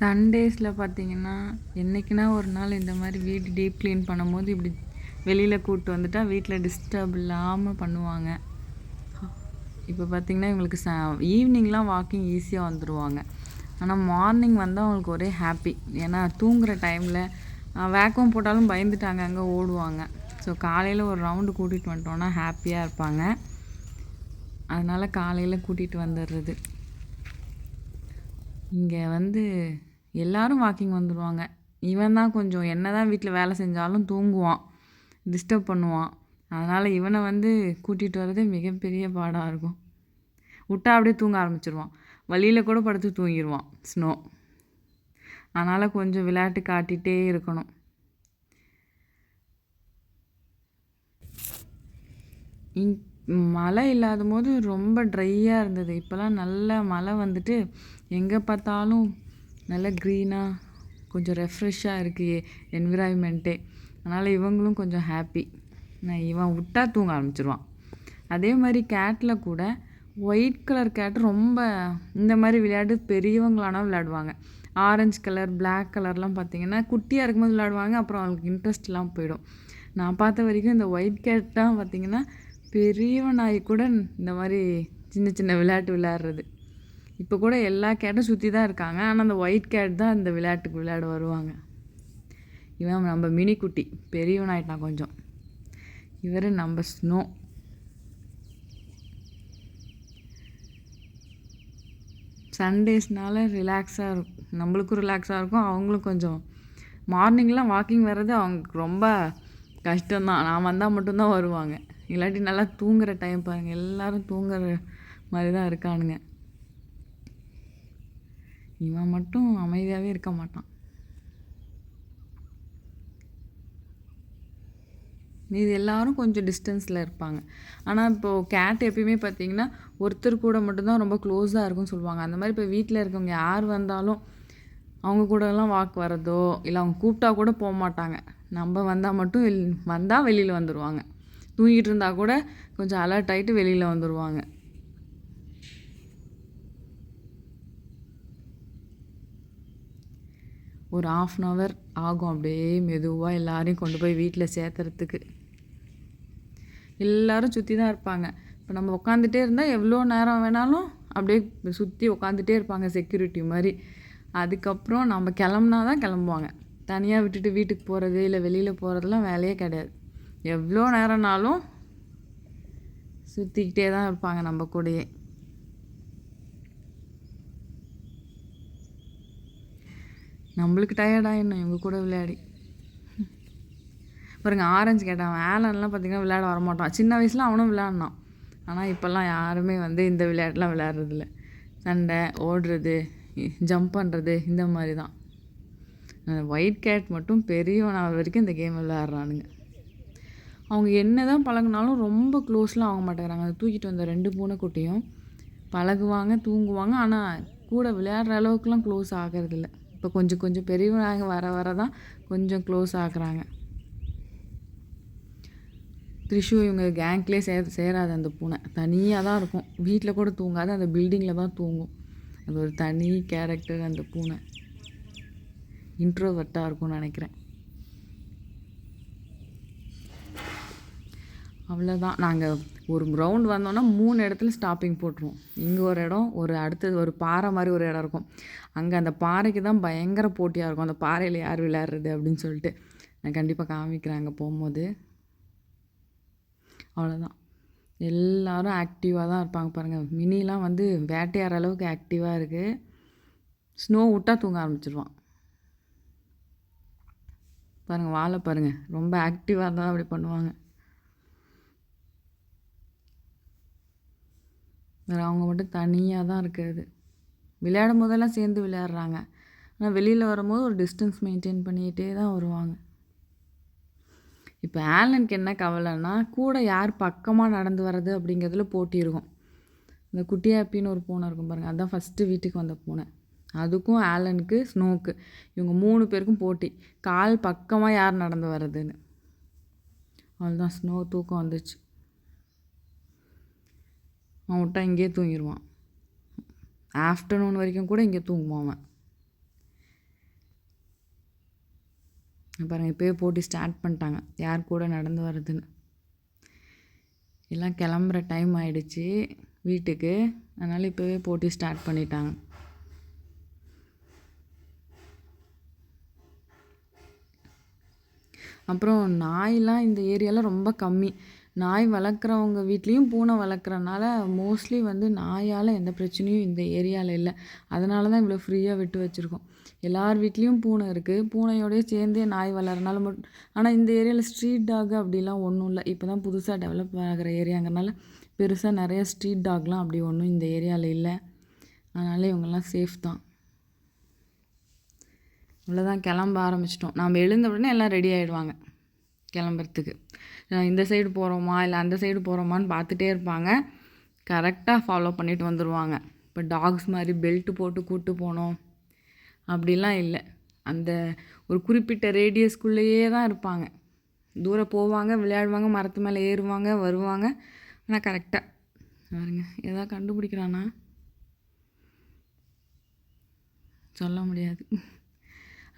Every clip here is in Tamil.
சண்டேஸில் பார்த்தீங்கன்னா என்றைக்குனா ஒரு நாள் இந்த மாதிரி வீடு டீப் க்ளீன் பண்ணும்போது இப்படி வெளியில் கூப்பிட்டு வந்துட்டா வீட்டில் டிஸ்டர்ப் இல்லாமல் பண்ணுவாங்க. இப்போ பார்த்திங்கன்னா இவங்களுக்கு ச ஈவினிங்லாம் வாக்கிங் ஈஸியாக வந்துடுவாங்க ஆனால் மார்னிங் வந்தால் அவங்களுக்கு ஒரே ஹாப்பி ஏன்னா தூங்குகிற டைமில் வேக்கம் போட்டாலும் பயந்துட்டாங்க அங்கே ஓடுவாங்க. ஸோ காலையில் ஒரு ரவுண்டு கூட்டிகிட்டு வந்துட்டோன்னா ஹாப்பியாக இருப்பாங்க. அதனால் காலையில் கூட்டிகிட்டு வந்துடுறது இங்கே வந்து எல்லோரும் வாக்கிங் வந்துடுவாங்க இவன் தான் கொஞ்சம் என்ன தான் வீட்டில் வேலை செஞ்சாலும் தூங்குவான். டிஸ்டர்ப் பண்ணுவான். அதனால் இவனை வந்து கூட்டிகிட்டு வர்றதே மிகப்பெரிய பாடாக இருக்கும். விட்டா அப்படியே தூங்க ஆரம்பிச்சிருவான். வழியில் கூட படுத்து தூங்கிடுவான் ஸ்னோ அதனால் கொஞ்சம் விளையாட்டு காட்டிகிட்டே இருக்கணும். இங் மழை இல்லாத போது ரொம்ப ட்ரையாக இருந்தது. இப்போலாம் நல்ல மழை வந்துட்டு எங்கே பார்த்தாலும் நல்ல க்ரீனாக கொஞ்சம் ரெஃப்ரெஷ்ஷாக இருக்குது என்விரான்மெண்ட்டே அதனால் இவங்களும் கொஞ்சம் ஹாப்பி நான் இவன் விட்டா தூங்க ஆரம்பிச்சிருவான். அதே மாதிரி கேட்டில் கூட ஒயிட் கலர் கேட் ரொம்ப இந்த மாதிரி விளையாட்டு பெரியவங்களானால் விளையாடுவாங்க. ஆரஞ்சு கலர் பிளாக் கலர்லாம் பார்த்திங்கன்னா குட்டியாக இருக்கும்போது விளையாடுவாங்க அப்புறம் அவங்களுக்கு இன்ட்ரெஸ்ட்லாம் போயிடும். நான் பார்த்த வரைக்கும் இந்த ஒயிட் கேட் தான் பார்த்திங்கன்னா பெரியவனாகி கூட இந்த மாதிரி சின்ன சின்ன விளையாட்டு விளையாடுறது. இப்போ கூட எல்லா கேட்டும் சுற்றி தான் இருக்காங்க. ஆனால் அந்த ஒயிட் கேட் தான் இந்த விளையாட்டுக்கு விளையாட வருவாங்க. இவன் நம்ம மினி குட்டி பெரியவனாயிட்டான் கொஞ்சம். இவர் நம்ம ஸ்னோ சண்டேஸ்னால ரிலாக்ஸாக இருக்கும். நம்மளுக்கும் ரிலாக்ஸாக இருக்கும். அவங்களும் கொஞ்சம் மார்னிங்லாம் வாக்கிங் வர்றது அவங்களுக்கு ரொம்ப கஷ்டம்தான். நான் வந்தால் மட்டும்தான் வருவாங்க. இல்லாட்டி நல்லா தூங்குகிற டைம் பாருங்கள் எல்லோரும் தூங்குற மாதிரி தான் இருக்கானுங்க. இவன் மட்டும் அமைதியாகவே இருக்க மாட்டான். மீதி எல்லாரும் கொஞ்சம் டிஸ்டன்ஸில் இருப்பாங்க. ஆனால் இப்போது கேட் எப்பயுமே பார்த்திங்கன்னா ஒருத்தர் கூட மட்டும்தான் ரொம்ப க்ளோஸாக இருக்கும்னு சொல்லுவாங்க. அந்த மாதிரி இப்போ வீட்டில் இருக்கவங்க யார் வந்தாலும் அவங்க கூடலாம் வாக் வரதோ இல்லை அவங்க கூப்பிட்டா கூட போக மாட்டாங்க. நம்ம வந்தால் மட்டும் வந்தால் வெளியில் வந்துடுவாங்க தூங்கிட்டு இருந்தால் கூட கொஞ்சம் அலர்ட் ஆகிட்டு வெளியில் வந்துடுவாங்க ஒரு ஆஃப் அன் ஹவர் ஆகும். அப்படியே மெதுவாக எல்லாரையும் கொண்டு போய் வீட்டில் சேர்த்துறதுக்கு எல்லோரும் சுற்றி தான் இருப்பாங்க. இப்போ நம்ம உட்காந்துட்டே இருந்தால் எவ்வளோ நேரம் வேணாலும் அப்படியே சுற்றி உட்காந்துட்டே இருப்பாங்க செக்யூரிட்டி மாதிரி. அதுக்கப்புறம் நம்ம கிளம்புனா தான் கிளம்புவாங்க. தனியாக விட்டுட்டு வீட்டுக்கு போகிறது இல்லை வெளியில் போகிறதுலாம் வேலையே கிடையாது. எவ்வளோ நேரம்னாலும் சுற்றிக்கிட்டே தான் இருப்பாங்க நம்ம கூடயே. நம்மளுக்கு டயர்டாகிடணும் இவங்க கூட விளையாடி. பாருங்க ஆரஞ்சு கேட்டான் ஆலன்லாம் பார்த்திங்கன்னா விளையாட வரமாட்டான். சின்ன வயசில் அவனும் விளையாடினான். ஆனால் இப்போல்லாம் யாருமே வந்து இந்த விளையாட்டுலாம் விளையாடுறதில்ல. சண்டை ஓடுறது ஜம்ப் பண்ணுறது இந்த மாதிரி தான் ஒயிட் கேட் மட்டும் பெரியவனாக வரைக்கும் இந்த கேம் விளையாடுறானுங்க. அவங்க என்ன தான் பழகினாலும் ரொம்ப க்ளோஸ்லாம் ஆக மாட்டேங்கிறாங்க. அதை தூக்கிட்டு வந்த ரெண்டு பூனைக்குட்டியும் பழகுவாங்க தூங்குவாங்க. ஆனால் கூட விளையாடுற அளவுக்குலாம் க்ளோஸ் ஆகிறதில்ல. இப்போ கொஞ்சம் கொஞ்சம் பெரியவங்க வர வர தான் கொஞ்சம் க்ளோஸ் ஆகுறாங்க. த்ரிஷு இவங்க கேங்க்லேயே சே சேராது அந்த பூனை. தனியாக தான் இருக்கும். வீட்டில் கூட தூங்காது அந்த பில்டிங்கில் தான் தூங்கும். அது ஒரு தனி கேரக்டர் அந்த பூனை. இன்ட்ரோவர்ட்டாக இருக்கும்னு நினைக்கிறேன். அவ்வளோதான் நாங்கள் ஒரு ரவுண்ட் வந்தோன்னா மூணு இடத்துல ஸ்டாப்பிங் போட்டுருவோம். இங்கே ஒரு இடம் ஒரு அடுத்தது ஒரு பாறை மாதிரி ஒரு இடம் இருக்கும். அங்கே அந்த பாறைக்கு தான் பயங்கர போட்டியாக இருக்கும். அந்த பாறையில் யார் விளையாடுறது அப்படின்னு சொல்லிட்டு. நான் கண்டிப்பாக காமிக்கிறேன் அங்கே போகும்போது. அவ்வளோதான் எல்லோரும் ஆக்டிவாக தான் இருப்பாங்க பாருங்கள் மினிலாம் வந்து வேட்டையாடுற அளவுக்கு ஆக்டிவாக இருக்குது ஸ்னோ விட்டால் தூங்க ஆரம்பிச்சிருவான். பாருங்கள் வாழை பாருங்கள் ரொம்ப ஆக்டிவாக இருந்தால் அப்படி பண்ணுவாங்க. அவங்க மட்டும் தனியாக தான் இருக்கிறது. விளையாடும் போதெல்லாம் சேர்ந்து விளையாடுறாங்க. ஆனால் வெளியில் வரும்போது ஒரு டிஸ்டன்ஸ் மெயின்டைன் பண்ணிகிட்டே தான் வருவாங்க. இப்போ ஆலனுக்கு என்ன கவலைன்னா கூட யார் பக்கமாக நடந்து வர்றது அப்படிங்கிறதுல போட்டி இருக்கும். இந்த குட்டியாப்பின்னு ஒரு பூனை இருக்கும் பாருங்கள் அதுதான் ஃபஸ்ட்டு வீட்டுக்கு வந்த பூனை. அதுக்கும் ஆலனுக்கு ஸ்னோக்கு. இவங்க மூணு பேருக்கும் போட்டி. கால் பக்கமாக யார் நடந்து வர்றதுன்னு. அவ்வளோதான் ஸ்னோ தூக்கம் வந்துச்சு அவன் விட்டா இங்கேயே தூங்கிடுவான் ஆஃப்டர்நூன் வரைக்கும் கூட இங்கே தூங்குவான் அவன். பாருங்கள் இப்போயே போட்டி ஸ்டார்ட் பண்ணிட்டாங்க. யார் கூட நடந்து வர்றதுன்னு. எல்லாம் கிளம்புற டைம் ஆயிடுச்சு வீட்டுக்கு. அதனால் இப்போவே போட்டி ஸ்டார்ட் பண்ணிட்டாங்க. அப்புறம் நாயெலாம் இந்த ஏரியாவில் ரொம்ப கம்மி. நாய் வளர்க்குறவங்க வீட்லேயும் பூனை வளர்க்குறனால மோஸ்ட்லி வந்து நாயால் எந்த பிரச்சனையும் இந்த ஏரியாவில் இல்லை. அதனால தான் இவ்வளோ ஃப்ரீயாக விட்டு வச்சுருக்கோம். எல்லார் வீட்லேயும் பூனை இருக்குது பூனையோடய சேர்ந்தே நாய் வளரனால மட்டும் ஆனால் இந்த ஏரியாவில் ஸ்ட்ரீட் டாக் அப்படிலாம் ஒன்றும் இல்லை. இப்போ தான் புதுசாக டெவலப் ஆகிற ஏரியாங்கிறனால பெருசாக நிறைய ஸ்ட்ரீட் டாக்லாம் அப்படி ஒன்றும் இந்த ஏரியாவில் இல்லை. அதனால் இவங்கெல்லாம் சேஃப் தான். இவ்வளோதான் கிளம்ப ஆரம்பிச்சிட்டோம். நாம் எழுந்த உடனே எல்லாம் ரெடி ஆகிடுவாங்க கிளம்புறதுக்கு. இந்த சைடு போகிறோமா இல்லை அந்த சைடு போகிறோமான்னு பார்த்துட்டே இருப்பாங்க. கரெக்டாக ஃபாலோ பண்ணிட்டு வந்துடுவாங்க இப்போ டாக்ஸ் மாதிரி பெல்ட்டு போட்டு கூப்பிட்டு போனோம். அப்படிலாம் இல்லை. அந்த ஒரு குறிப்பிட்ட ரேடியஸ்குள்ளேயே தான் இருப்பாங்க. தூரம் போவாங்க விளையாடுவாங்க மரத்து மேலே ஏறுவாங்க வருவாங்க. ஆனால் கரெக்டாக பாருங்க எதாவது கண்டுபிடிக்கிறானா? சொல்ல முடியாது.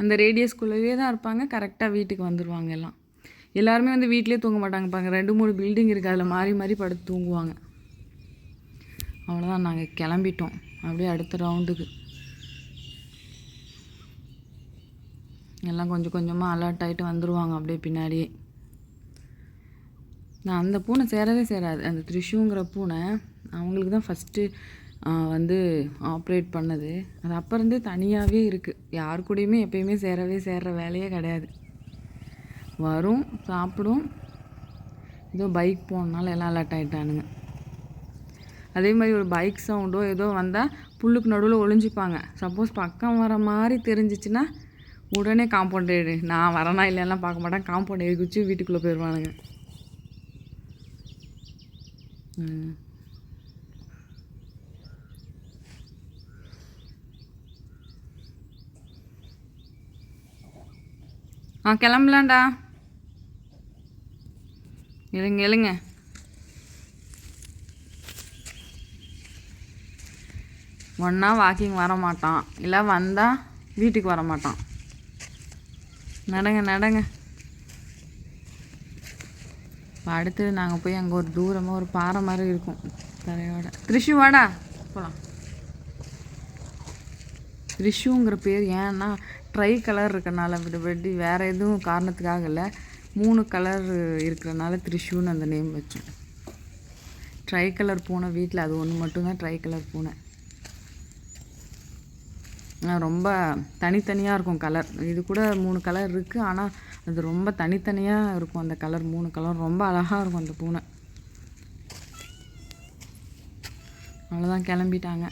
அந்த ரேடியஸ்குள்ளேயே தான் இருப்பாங்க. கரெக்டாக வீட்டுக்கு வந்துடுவாங்க எல்லாம். எல்லாருமே வந்து வீட்லேயே தூங்க மாட்டாங்க பாருங்கள் ரெண்டு மூணு பில்டிங் இருக்குது அதில் மாறி மாறி படுத்து தூங்குவாங்க. அவ்வளோதான் நாங்கள் கிளம்பிட்டோம். அப்படியே அடுத்த ரவுண்டுக்கு எல்லாம் கொஞ்சம் கொஞ்சமாக அலர்ட் ஆகிட்டு வந்துடுவாங்க அப்படியே பின்னாடியே. நான் அந்த பூனை சேரவே சேராது. அந்த த்ரிஷுங்கிற பூனை அவங்களுக்கு தான் ஃபஸ்ட்டு வந்து ஆப்ரேட் பண்ணது. அது அப்போ இருந்தே தனியாகவே இருக்குது யார் கூடயுமே எப்பயுமே சேரவே சேர்ற வேலையே கிடையாது. வரும் சாப்பிடும். ஏதோ பைக் போனனால எல்லாம் அலர்ட் ஆகிட்டானுங்க அதே மாதிரி ஒரு பைக் சவுண்டோ ஏதோ வந்தால் புல்லுக்கு நடுவில் ஒளிஞ்சிப்பாங்க. சப்போஸ் பக்கம் வர மாதிரி தெரிஞ்சிச்சுன்னா உடனே காம்பவுண்ட் ஏடு நான் வரேனா இல்லைன்னா பார்க்க மாட்டேன். காம்பவுண்ட் ஏறி குச்சி வீட்டுக்குள்ளே போயிடுவானுங்க. ஆ கிளம்பலாண்டா எழுங்க எழுங்க. ஒன்றா வாக்கிங் வர மாட்டான். இல்லை வந்தால் வீட்டுக்கு வர மாட்டான். நடங்க நடங்க. அடுத்தது நாங்கள் போய் அங்கே ஒரு தூரமாக ஒரு பாறை மாதிரி இருக்கும். தரையோட த்ரிஷு வாடா. போகலாம் த்ரிஷுங்கிற பேர் ஏன்னா ட்ரை கலர் இருக்கனால விடுபடி வேறு எதுவும் காரணத்துக்காக இல்லை. மூணு கலர் இருக்கிறனால த்ரிஷூன்னு அந்த நேம் வச்சோம் ட்ரை கலர் பூனை வீட்டில் அது ஒன்று மட்டும்தான் ட்ரை கலர் பூனை ரொம்ப தனித்தனியாக இருக்கும் கலர் இது கூட மூணு கலர் இருக்குது ஆனால் அது ரொம்ப தனித்தனியாக இருக்கும் அந்த கலர் மூணு கலர் ரொம்ப அழகாக இருக்கும் அந்த பூனை. அவ்வளோதான் கிளம்பிட்டாங்க.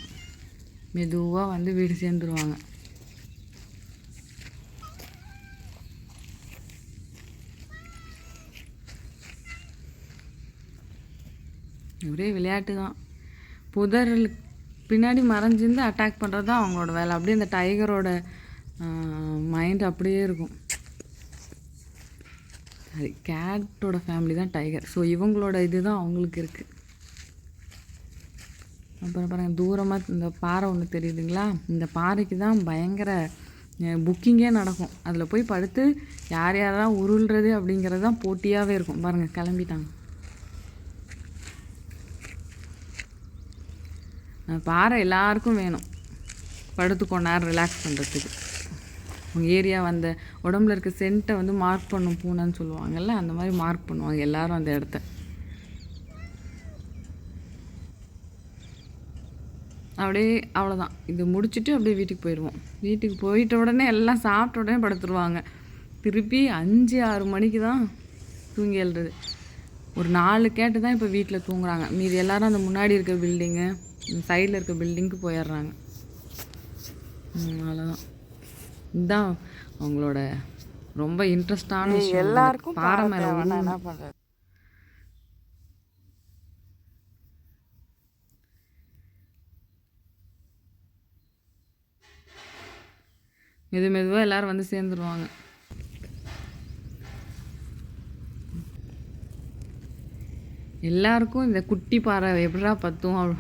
மெதுவாக வந்து வீடு சேர்ந்துருவாங்க. ஒரே விளையாட்டு தான். புதர் பின்னாடி மறைஞ்சிருந்து அட்டாக் பண்ணுறது தான் அவங்களோட வேலை. அப்படியே அந்த டைகரோட மைண்ட் அப்படியே இருக்கும். சரி கேட்டோட ஃபேமிலி தான் டைகர் ஸோ இவங்களோட இது தான் அவங்களுக்கு இருக்குது அப்புறம் பாருங்கள் தூரமாக இந்த பாறை ஒன்று தெரியுதுங்களா? இந்த பாறைக்கு தான் பயங்கர புக்கிங்கே நடக்கும். அதில் போய் படுத்து யார் யாரெல்லாம் உருள்றது அப்படிங்கிறது தான் போட்டியாகவே இருக்கும். பாருங்கள் கிளம்பிட்டாங்க. பாறை எல்லாருக்கும் வேணும். படுத்து கொஞ்ச நேரம் ரிலாக்ஸ் பண்ணுறதுக்கு உங்கள் ஏரியா வந்த உடம்புல இருக்க சென்ட்டை வந்து மார்க் பண்ணும் பூனைன்னு சொல்லுவாங்கல்ல அந்த மாதிரி மார்க் பண்ணுவாங்க எல்லாரும் அந்த இடத்த. அப்படியே அவ்வளோதான் இது முடிச்சுட்டு அப்படியே வீட்டுக்கு போயிடுவோம். வீட்டுக்கு போயிட்ட உடனே எல்லாம் சாப்பிட்ட உடனே படுத்துருவாங்க. திருப்பி அஞ்சு ஆறு மணிக்கு தான் தூங்கி எழுறது. ஒரு நாலு கேட்டு தான் இப்போ வீட்டில் தூங்குறாங்க. மீதி எல்லோரும் அந்த முன்னாடி இருக்க பில்டிங்கு சைடில் இருக்க பில்டிங்க்கு போயிடுறாங்க. அவ்வளோதான் இதுதான் அவங்களோட ரொம்ப இன்ட்ரெஸ்டான விஷயம். எல்லாருக்கும் மேலே என்ன பண்ணுறது மெது மெதுவாக எல்லோரும் வந்து சேர்ந்துருவாங்க. எல்லாருக்கும் இந்த குட்டி பாறை எப்படா பத்தும்?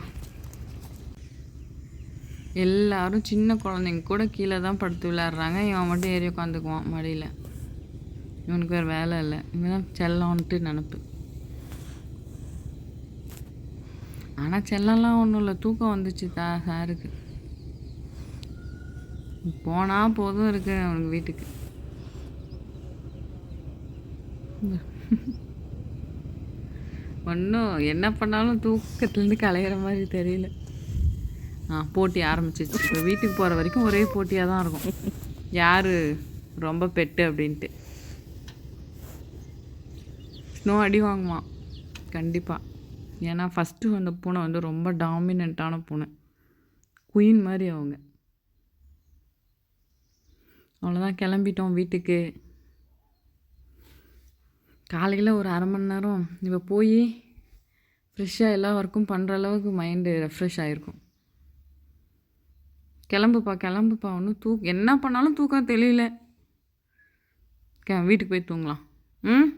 எல்லாரும் சின்ன குழந்தைங்க கூட கீழே தான் படுத்து விளையாடுறாங்க. இவன் மட்டும் ஏறி உட்காந்துக்குவான் மடியில். இவனுக்கு வேறு வேலை இல்லை. இவன் தான் செல்லம்ன்ட்டு நினப்பு. ஆனால் செல்லம்லாம் ஒன்றும் இல்லை. தூக்கம் வந்துச்சு தா சாருக்கு. போனால் போதும் இருக்கு அவனுக்கு வீட்டுக்கு. ஒன்றும் என்ன பண்ணாலும் தூக்கத்துலேருந்து கலையிற மாதிரி தெரியல. ஆ போட்டி ஆரம்பிச்சிச்சு. இப்போ வீட்டுக்கு போகிற வரைக்கும் ஒரே போட்டியாக தான் இருக்கும். யார் ரொம்ப பெட்டு அப்படின்ட்டு. ஸ்னோ அடி வாங்குவான். கண்டிப்பாக ஏன்னா ஃபஸ்ட்டு வந்த பூனை வந்து ரொம்ப டாமினண்ட்டான பூனை. குயின் மாதிரி அவங்க. அவ்வளோதான் கிளம்பிட்டோம் வீட்டுக்கு. காலையில் ஒரு அரை மணி நேரம் இப்போ போய் ஃப்ரெஷ்ஷாக எல்லா ஒர்க்கும் பண்ணுற அளவுக்கு மைண்டு ரெஃப்ரெஷ் ஆகிருக்கும் கிளம்புப்பா கிளம்புப்பா. ஒன்றும் தூக் என்ன பண்ணாலும் தூக்கம் தெரியல க வீட்டுக்கு போய் தூங்கலாம். ம்?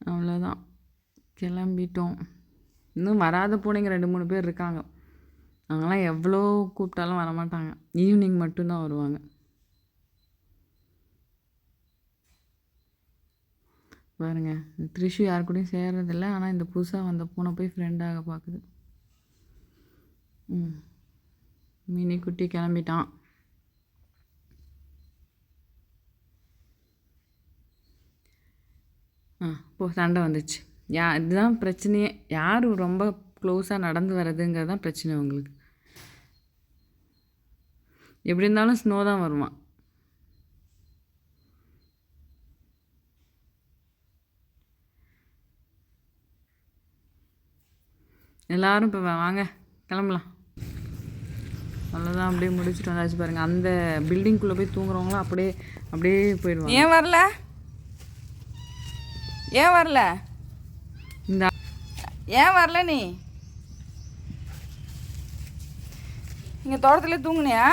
அவ்வளோதான் கிளம்பிட்டோம். இன்னும் வராத பூனைங்க ரெண்டு மூணு பேர் இருக்காங்க. அவங்களாம் எவ்வளோ கூப்பிட்டாலும் வரமாட்டாங்க. ஈவினிங் மட்டும்தான் வருவாங்க. பாருங்க த்ரிஷு யார் கூடயும் சேர்றதில்ல. ஆனால் இந்த புதுசாக வந்த பூனை போய் ஃப்ரெண்டாக பார்க்குது ம். மினி குட்டி கிளம்பிட்டான். ஆ போ சண்டை வந்துச்சு. யா இதுதான் பிரச்சனையே. யார் ரொம்ப க்ளோஸாக நடந்து வர்றதுங்கிறது தான் பிரச்சனை உங்களுக்கு. எப்படி இருந்தாலும் ஸ்னோ தான் வருவான் எல்லாரும் இப்போ வாங்க கிளம்பலாம். அவ்வளோதான் அப்படியே முடிச்சுட்டு வந்தாச்சு பாருங்கள் அந்த பில்டிங்குள்ளே போய் தூங்குறவங்களாம் அப்படியே அப்படியே போயிடுவாங்க. ஏன் வரல? ஏன் வரல? இந்த ஏன் வரல நீ? இங்கே தோட்டத்துல தூங்குனியா?